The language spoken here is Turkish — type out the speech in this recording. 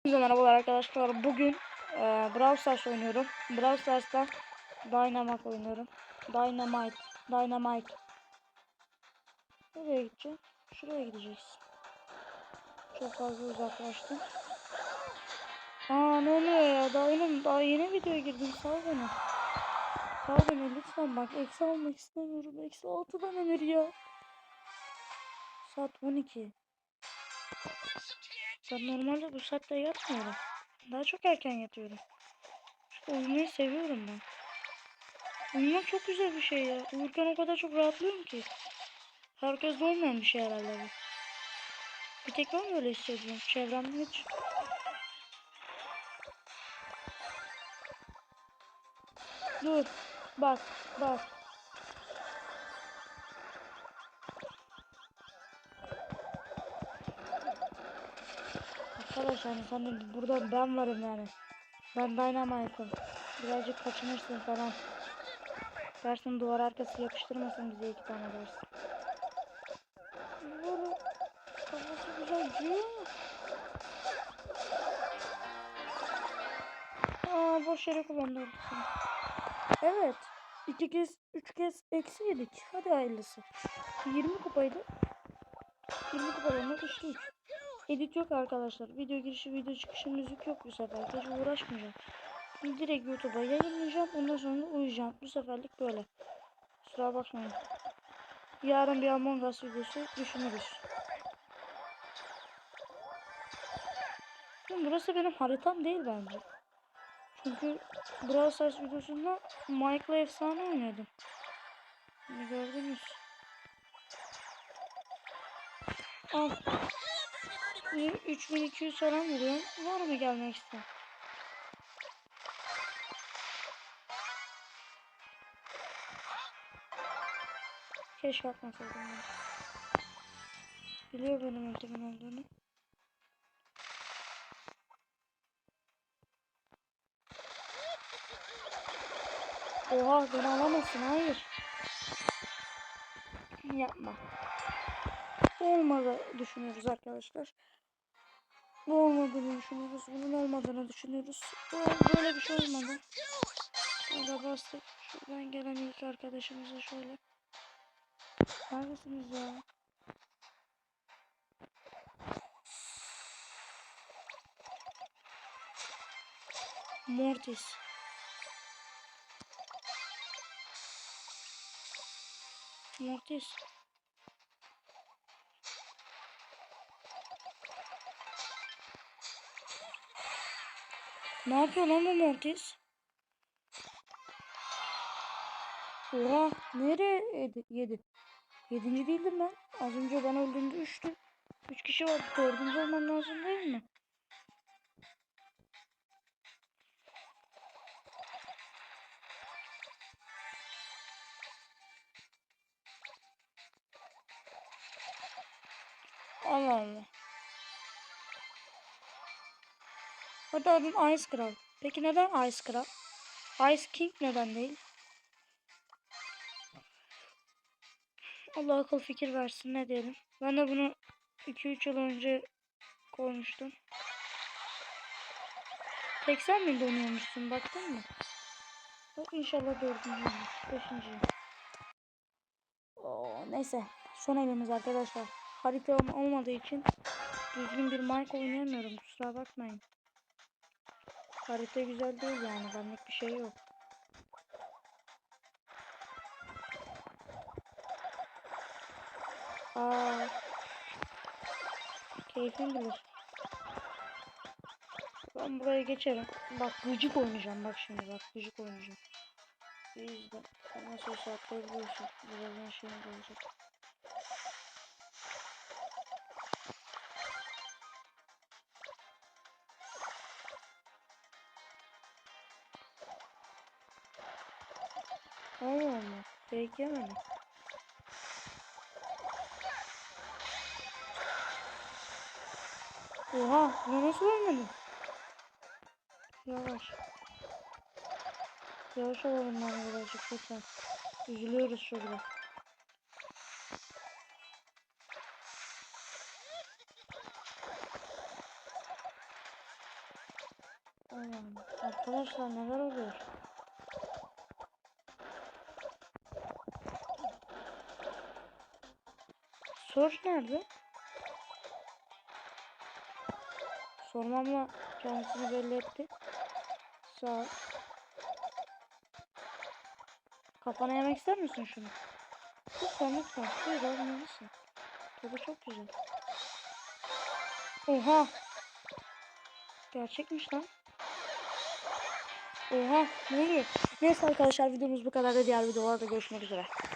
Hepinize merhabalar arkadaşlar. Bugün e, Brawl Stars oynuyorum. Brawl Stars'ta Dynamite oynuyorum. Dynamite. Dynamite. Nereye gideceğim? Şuraya gideceğiz. Çok fazla uzaklaştım. Aa ne oluyor ya? Daha yeni, daha yeni videoya girdim. Sal beni. Sal beni lütfen bak. Eksi almak istemiyorum. Eksi 6'dan emir ya. Saat 12. Ben normalde bu saatte yatmıyorum. Daha çok erken yatıyorum. Çünkü uyumayı seviyorum ben. Uyumak çok güzel bir şey ya. Uyurken o kadar çok rahatlıyorum ki. Herkes olmayan bir şey herhalde bu. Bir tek ben böyle hissediyorum. Çevremde hiç. Dur. Bak. Bak. Arkadaşlar de burada ben varım yani. Ben Dynamite'ım. Birazcık kaçınırsın falan. Dersin duvar arkası yapıştırmasın bize iki tane dersin. Böyle kafası güzel diyor. Aa boş yere kullandı ortasını. Evet. iki kez, üç kez eksi yedik. Hadi hayırlısı. 20 kupaydı. 20 kupalarına düştük. Edit yok arkadaşlar. Video girişi, video çıkışı müzik yok bu sefer. Hiç uğraşmayacağım. Direkt YouTube'a yayınlayacağım. Ondan sonra uyuyacağım. Bu seferlik böyle. Kusura bakmayın. Yarın bir Among Us videosu düşünürüz. Şimdi burası benim haritam değil bence. Çünkü Brawl Stars videosunda Michael'la efsane oynuyordum. Şimdi gördünüz. Al. 3200 falan veriyorum. Var mı gelmek isteyen? Keşke atmasaydım ben. Biliyor benim ultimin olduğunu. Oha beni alamazsın hayır. Yapma. Olmadı düşünüyoruz arkadaşlar. Bu olmadığını düşünüyoruz. Bunun olmadığını düşünüyoruz. Böyle bir şey olmadı. Orada bastık. Şuradan gelen ilk arkadaşımıza şöyle. Neredesiniz ya? Mortis. Mortis. Ne yapıyor lan bu Mortis? Oha nereye yedi? Yedi. Yedinci değildim ben. Az önce ben öldüğümde üçtü. Üç kişi var. Dördüncü olmam lazım değil mi? Allah Allah. Hadi adım Ice Kral. Peki neden Ice Kral? Ice King neden değil? Allah akıl fikir versin ne diyelim. Ben de bunu 2-3 yıl önce koymuştum. Tek sen mi donuyormuşsun baktın mı? Yok inşallah dördüncüymüş. Beşinci. Oo, neyse. Son elimiz arkadaşlar. Harita olm- olmadığı için düzgün bir mic oynayamıyorum. Kusura bakmayın. Harita güzel değil yani. Benlik bir şey yok. Aa. Keyfim bilir. Ben buraya geçerim. Bak gıcık oynayacağım. Bak şimdi bak gıcık oynayacağım. Ama nasıl atlayabiliyorsun. Birazdan şeyim olacak. Allah. Peki yemedim. Oha, bunu nasıl ölmedin? Yavaş. Yavaş olalım lan birazcık lütfen. Üzülüyoruz şurada. Allah'ım. Arkadaşlar neler oluyor? Sor nerede? Sormamla kendisini belli etti. Sağ. Kafana yemek ister misin şunu? Lütfen lütfen. Buyur almalısın. Tadı çok güzel. Oha. Gerçekmiş lan. Oha ne oluyor? Neyse arkadaşlar videomuz bu kadar da diğer videolarda görüşmek üzere.